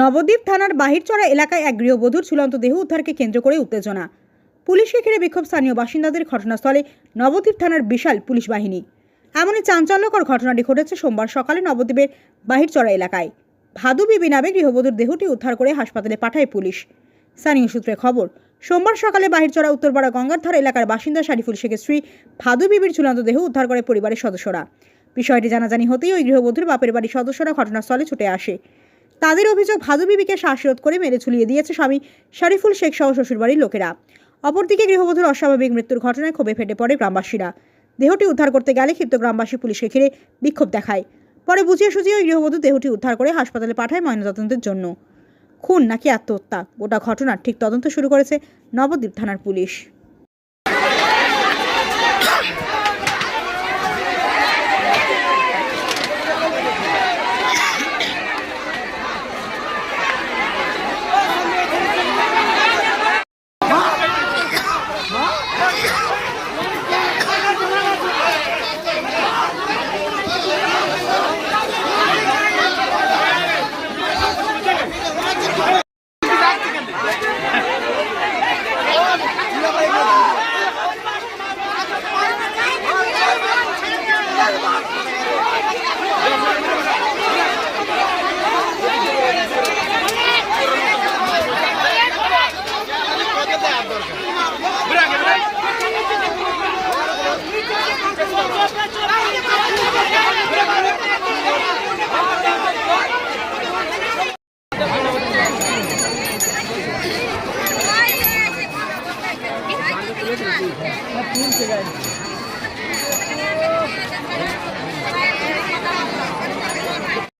নবদ্বীপ থানার বাহিরচড়া এলাকায় এক গৃহবধূর ঝুলন্ত দেহ উদ্ধারকে কেন্দ্র করে উত্তেজনা। পুলিশকে ঘিরে বিক্ষোভ স্থানীয় বাসিন্দাদের ঘটনাস্থলে নবদ্বীপ থানার বিশাল পুলিশ বাহিনী। এমনই চাঞ্চল্যকর ঘটনাটি ঘটেছে সোমবার সকালে নবদ্বীপের বাহিরচড়া এলাকায়। ভাদু বিবি নামে গৃহবধূর দেহটি উদ্ধার করে হাসপাতালে পাঠায় পুলিশ। স্থানীয় সূত্রে খবর, সোমবার সকালে বাহিরচড়া উত্তরপাড়া গঙ্গারধার এলাকার বাসিন্দা শারিফুল শেখের স্ত্রী ভাদু বিবির ঝুলন্ত দেহ উদ্ধার করে পরিবারের সদস্যরা। বিষয়টি জানাজানি হতেই ওই গৃহবধূর বাপের বাড়ির সদস্যরা ঘটনাস্থলে ছুটে আসে। তাদের অভিযোগ ভাদু বিবিকে শ্বাসরোধ করে মেরে ঝুলিয়ে দিয়েছে স্বামী শরীফুল শেখ সহ শ্বশুরবাড়ির লোকেরা। অপরদিকে গৃহবধূর অস্বাভাবিক মৃত্যুর ঘটনায় ক্ষোভে ফেটে পড়ে গ্রামবাসীরা। দেহটি উদ্ধার করতে গেলে ক্ষিপ্ত গ্রামবাসী পুলিশকে ঘিরে বিক্ষোভ দেখায়। পরে বুঝিয়ে সুঝিয়ে ওই গৃহবধূ দেহটি উদ্ধার করে হাসপাতালে পাঠায় ময়নাতদন্তের জন্য। খুন নাকি আত্মহত্যা? গোটা ঘটনার ঠিক তদন্ত শুরু করেছে নবদ্বীপ থানার পুলিশ।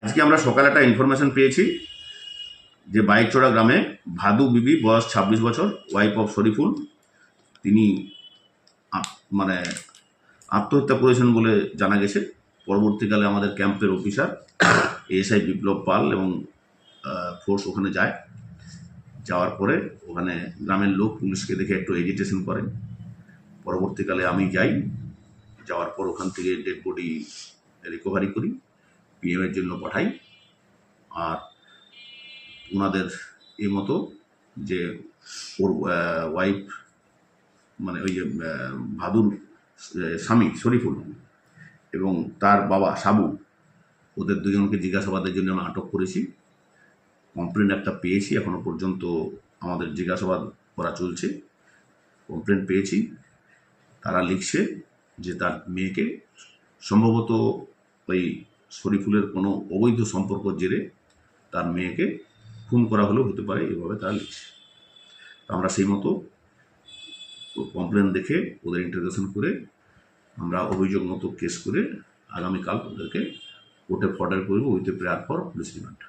আজকে আমরা সকালে একটা ইনফরমেশন পেয়েছি যে বাইকচোড়া গ্রামে ভাদু বিবি বয়স ছাব্বিশ বছর ওয়াইফ অফ শরীফুল। তিনি মানে আত্মহত্যা করেছেন বলে জানা গেছে। পরবর্তীকালে আমাদের ক্যাম্পের অফিসার এএসআই বিপ্লব পাল এবং ফোর্স ওখানে যায়। যাওয়ার পরে ওখানে গ্রামের লোক পুলিশকে দেখে একটু এজিটেশন করে। পরবর্তীকালে আমি যাই, যাওয়ার পর ওখান থেকে ডেড বডি রিকভারি করি পিএমের জন্য পাঠাই। আর ওনাদের এ মতো যে ওর ওয়াইফ মানে ওই যে ভাদুর স্বামী, শরীফুল, এবং তার বাবা, সাবু, ওদের দুজনকে জিজ্ঞাসাবাদের জন্য আমি আটক করেছি। কমপ্লেন একটা পেয়েছি, এখনও পর্যন্ত আমাদের জিজ্ঞাসাবাদ করা চলছে। কমপ্লেন পেয়েছি। তারা লিখছে যে তার মেয়েকে সম্ভবত ওই শরীফুলের কোনো অবৈধ সম্পর্ক জেরে তার মেয়েকে খুন করা হলেও হতে পারে, এভাবে তারা লিখছে। আমরা সেই মতো কমপ্লেন দেখে ওদের ইন্টারগেশন করে আমরা অভিযোগ মতো কেস করে আগামীকাল ওদেরকে কোর্টে ফর্ডার করব with a prayer for police remand